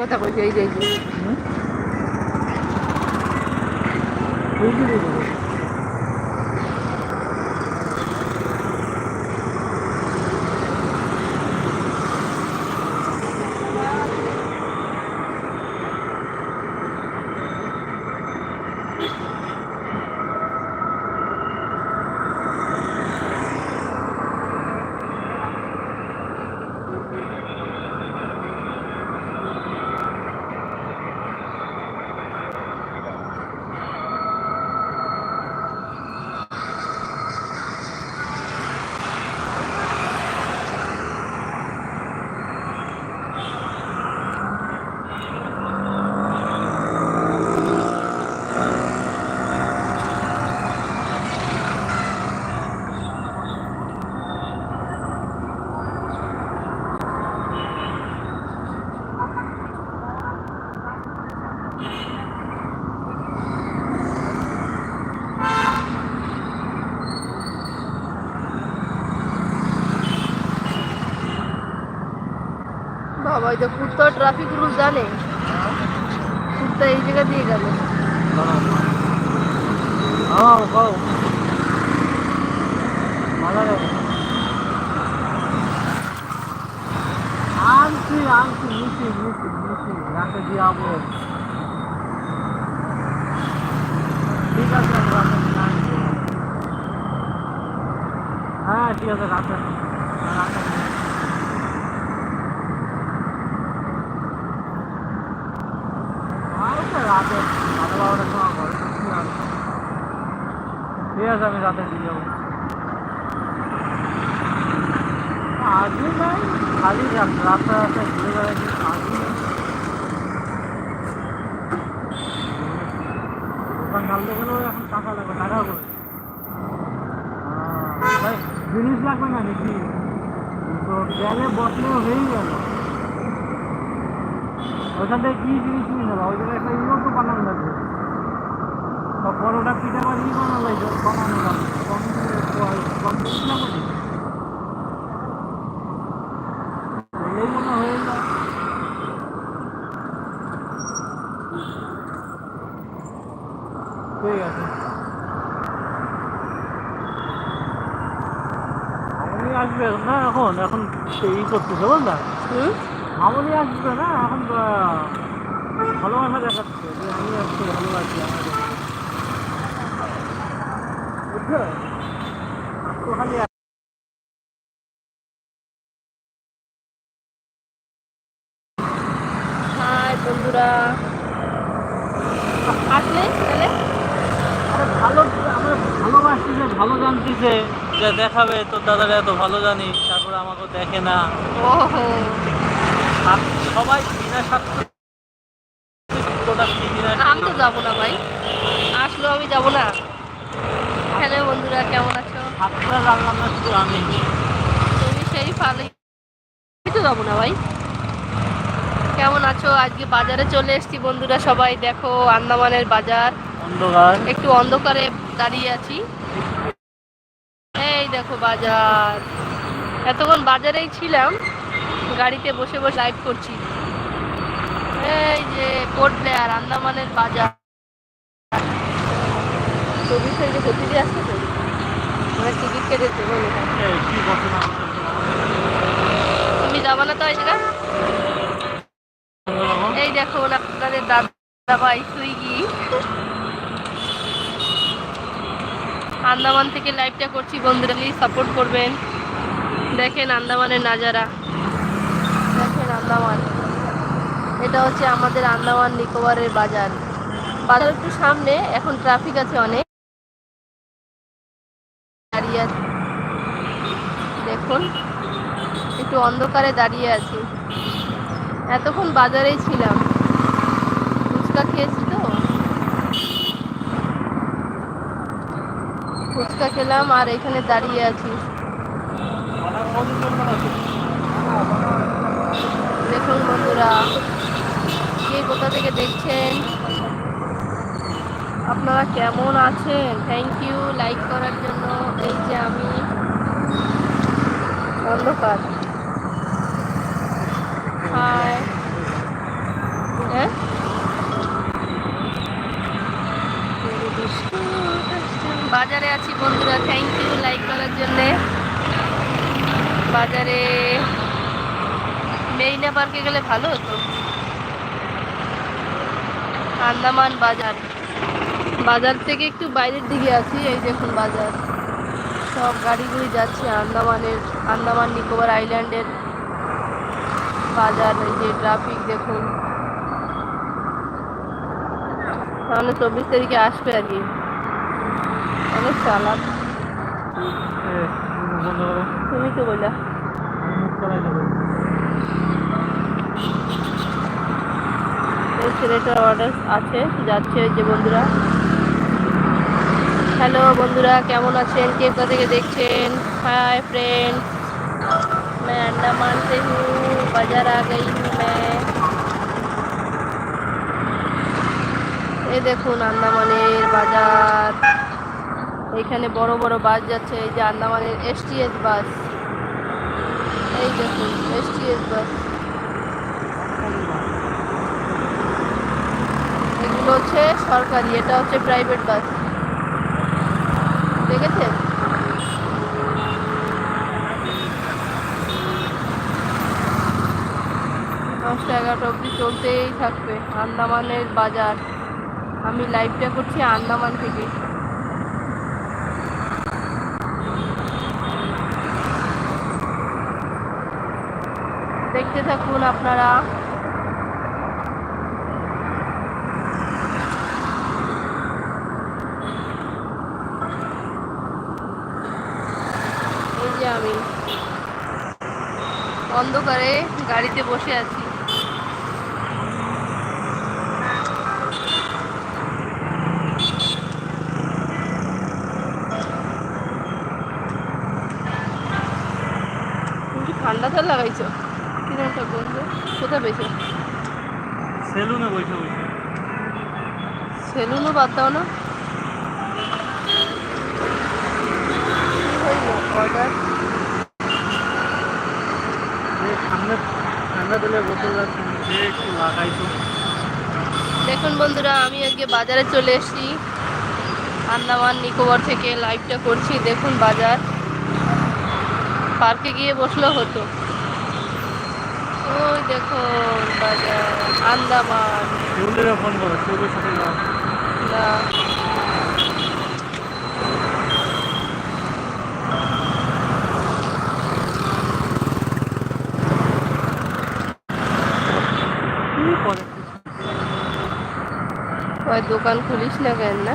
যে যে এর কথা বলছি এই যে বাবা, এই যে কুত্তা ট্রাফিক রুল জানে? কুত্তা এই জায়গা দিয়ে গেল। আনছি আনছি নিছি নিছি নিছি রাতে দিয়ে যাব ঠিক আছে হ্যাঁ ঠিক আছে, রাতে রাতে নিয়ে আসব। আর তো রাতে সাড়ে বারোটার সময় ঘরে ঢুকছি আর ঠিক আছে আমি রাতে দিয়ে যাব। আগে নাই খালি রাতে রাতে ঘুরে বেড়াচ্ছি আগে দোকান ঢালতে গেলেও এখন টাকা লাগবে, টাকা করে জিনিস লাগবে না নাকি? তো গেলে বসলেও হয়েই গেল। ওইখান থেকে কি জিনিস নিয়ে নেবা? ওই জায়গায় একটা ইউরো তো বানানো লাগবে। বড়টা পিঠা বাড়ি বানানো লাগবে বানানো? বললেই মনে হয়ে যায় ঠিক আছে। আসবে না এখন এখন এই করতেছে বুঝলা মামনি আসবে না এখন ভালোবাসা দেখাচ্ছে যে আমি আজকে ভালোবাসি খালি হাই বন্ধুরা। আসলে তাহলে? ভালো আমরা ভালোবাসতেছে ভালো জানতেছে যে দেখাবে তোর দাদারা এত ভালো জানি তারপরে আমাকে দেখে না। সবাই বিনা স্বার্থ আমি তো যাব না ভাই। আসলো আমি যাব না। হ্যালো বন্ধুরা কেমন আছো? তুমি সেই আমি তো যাব না ভাই। কেমন আছো? আজকে বাজারে চলে এসেছি বন্ধুরা সবাই। দেখো আন্দামানের বাজার। অন্ধকার। একটু অন্ধকারে দাঁড়িয়ে আছি। এই দেখো বাজার। এতক্ষণ বাজারেই ছিলাম। গাড়িতে বসে বসে লাইভ করছি। এই যে পোর্ট প্লেয়ার আন্দামানের বাজার। চব্বিশ তারিখে সত্যি দিয়ে তো? মানে টিকিট কেটেছে বলো। তুমি যাবা না তো এই দেখো আপনাদের দাদা ভাই সুইগি। আন্দামান থেকে লাইভটা করছি বন্ধুরা প্লিজ সাপোর্ট করবেন। দেখেন আন্দামানের নাজারা। দেখেন আন্দামান। এটা হচ্ছে আমাদের আন্দামান নিকোবরের বাজার। বাজার একটু সামনে এখন ট্রাফিক আছে অনেক। দাঁড়িয়ে দেখুন, একটু অন্ধকারে দাঁড়িয়ে আছি। এতক্ষণ বাজারেই ছিলাম। ফুচকা খেয়েছি তো? ফুচকা খেলাম আর এখানে দাঁড়িয়ে আছি। দেখুন বন্ধুরা, কে কোথা থেকে দেখছেন? আপনারা কেমন আছেন? থ্যাংক ইউ লাইক করার জন্য এই যে আমি অন্ধকার। হাই হ্যাঁ? বাজারে আছি বন্ধুরা। থ্যাংক ইউ লাইক করার জন্যে। বাজারে মেরিনা পার্কে গেলে ভালো হতো। আন্দামান বাজার। বাজার থেকে একটু বাইরের দিকে আছি, এই দেখুন বাজার। সব গাড়িগুলি যাচ্ছে আন্দামানের, আন্দামান নিকোবর আইল্যান্ডের বাজার, এই যে ট্রাফিক দেখুন। তাহলে চব্বিশ তারিখে আসবে আর কি। অনেক চালাক। তুমি তো বললা? ছেলেটার অর্ডার আছে, যাচ্ছে যে বন্ধুরা। হ্যালো বন্ধুরা কেমন আছেন কে কোথা থেকে দেখছেন হাই फ्रेंड मैं अंडमान से हूँ बाजार आ गई हूँ मैं এই দেখুন আন্দামানের বাজার এখানে বড় বড় বাস যাচ্ছে এই যে আন্দামানের এসটিএস বাস এই দেখুন এসটিএস বাস এগুলো হচ্ছে সরকারি এটা হচ্ছে প্রাইভেট বাস দেখেছেন দশটা এগারোটা অবধি চলতেই থাকবে, আন্দামানের বাজার। আমি লাইভটা করছি আন্দামান থেকে। দেখতে থাকুন আপনারা এই যে আমি অন্ধকারে গাড়িতে বসে আছি। ঠান্ডা তেল লাগাইছো? কিরমটা বন্ধু কোথায় পেয়েছ? সেলুনে বসে বসে। সেলুনও বাদ দাও না। অর্ডার এ, ঠান্ডা ঠান্ডা বোতল দেখুন বন্ধুরা আমি আজকে বাজারে চলে এসেছি। আন্দামান নিকোবর থেকে লাইভটা করছি। দেখুন বাজার। পার্কে গিয়ে বসলেও হতো। ওই দেখুন বাজার আন্দামান। ফোন করো না কি করে ওই দোকান খুলিস না কেন না?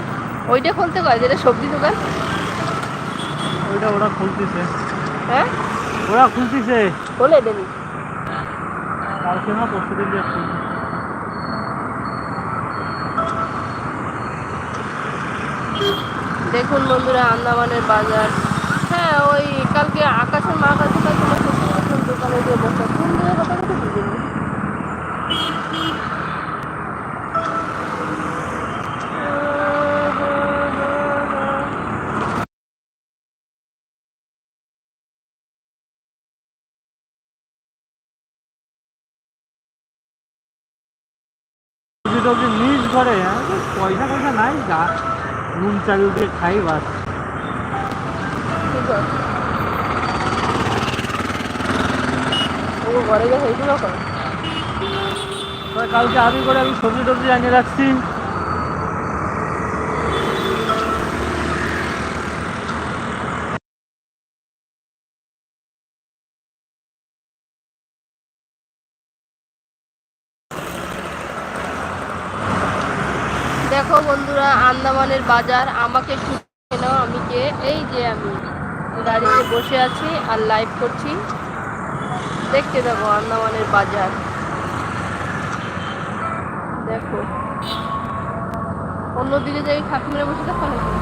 ওইটা খুলতে কয়? যেটা সবজি দোকান? ওইটা ওরা খুলতেছে। হ্যাঁ? ওরা খুলতেছে। খোলে দেনি কালকে না পরশু দিন যাচ্ছি দেখুন বন্ধুরা আন্দামানের বাজার। হ্যাঁ ওই কালকে আকাশের মা কাছে তোমার দোকানে গিয়ে বসে। কোন দিকে কথা তোকে মিস করে হ্যাঁ? পয়সা পয়সা নাই যা নুন চালু দিয়ে খাই বাস। ঘরে গেছে হয়েছিল এবার কালকে আমি করে আমি সবজি টবজি আনিয়ে রাখছি দেখো বন্ধুরা আন্দামানের বাজার, আমাকে নাও আমি কে। এই যে আমি গাড়িতে বসে আছি আর লাইভ করছি। দেখতে দেখো আন্দামানের বাজার। দেখো। অন্যদিকে যাই মেরে বসে দেখো নাকি?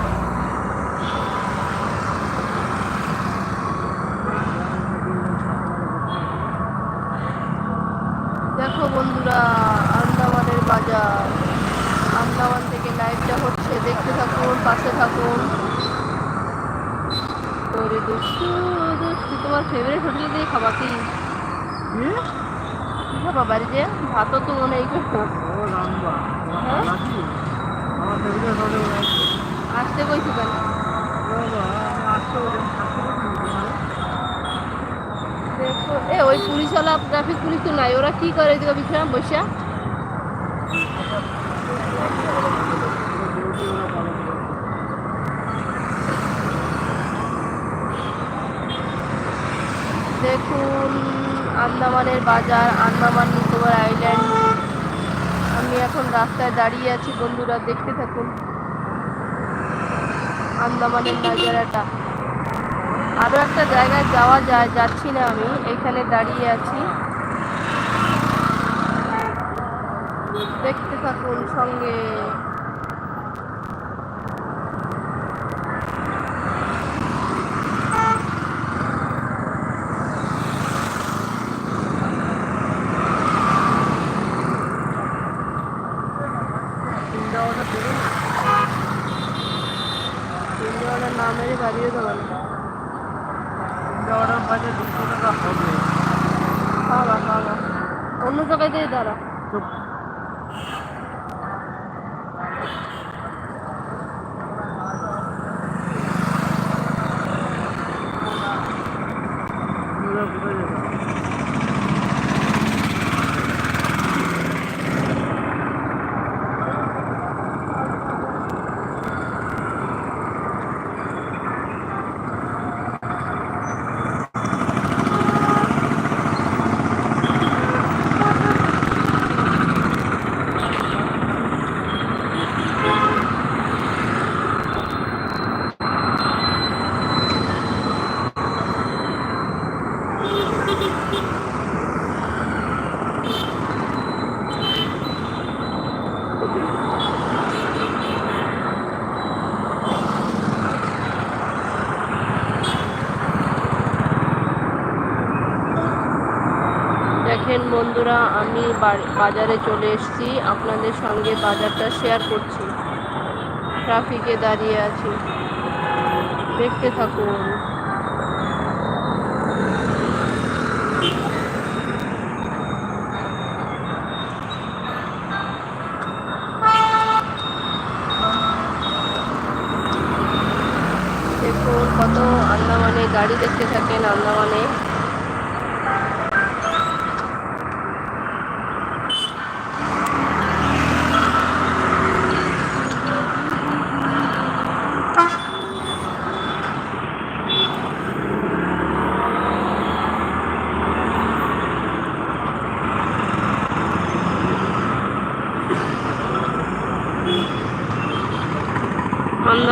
দেখো বন্ধুরা আন্দামানের বাজার আন্দামান থেকে লাইভটা হচ্ছে দেখতে থাকুন পাশে থাকুন তোরে দুষ্টু দুষ্টু তোমার ফেভারিট হোটেলে দিয়ে খাবা কি? কি? কি খাবা বাড়িতে ভাতও তো মনে হয় আসতে কইছি কেন? এ দেখো ওই পুলিশওয়ালা ট্রাফিক পুলিশ তো নাই ওরা কি করে এদিকে বিছানা বসে? দেখুন, আন্দামানের বাজার, আন্দামান, নিকোবর আইল্যান্ড। আমি এখন রাস্তায় দাঁড়িয়ে আছি, বন্ধুরা, দেখতে থাকুন। আন্দামানের নাজারাটা। আরও একটা জায়গায় যাওয়া যায়, যাচ্ছি না আমি, এখানে দাঁড়িয়ে আছি। দেখতে থাকুন সঙ্গে তিনটা অর্ডার দেবেন তিনজনের নামেরই বাড়িয়ে দেবেন তিনটা অর্ডার বাজে দুশো টাকা হবে খাওয়া খাওয়া অন্য জায়গায় দিয়ে দাঁড়া চুপ আপনারা কোথায় যাবেন? দেখেন বন্ধুরা আমি বাড়ি- বাজারে চলে এসেছি। আপনাদের সঙ্গে বাজারটা শেয়ার করছি। ট্রাফিকে দাঁড়িয়ে আছি। দেখতে থাকুন। দেখুন কত আন্দামানে গাড়ি দেখতে থাকেন আন্দামানে।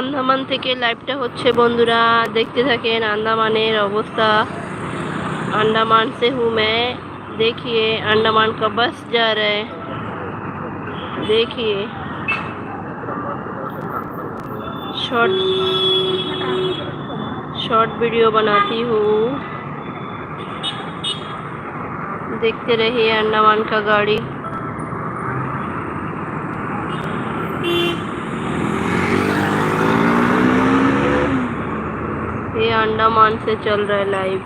আন্দামান থেকে লাইভটা হচ্ছে বন্ধুরা দেখতে থাকেন আন্দামানের অবস্থা अंडमान से हूँ मैं देखिए अंडमान का बस जा रहा है देखिए शॉर्ट शॉर्ट वीडियो बनाती हूँ देखते रहिए अंडमान का गाड़ी अंडमान से चल रहा है लाइव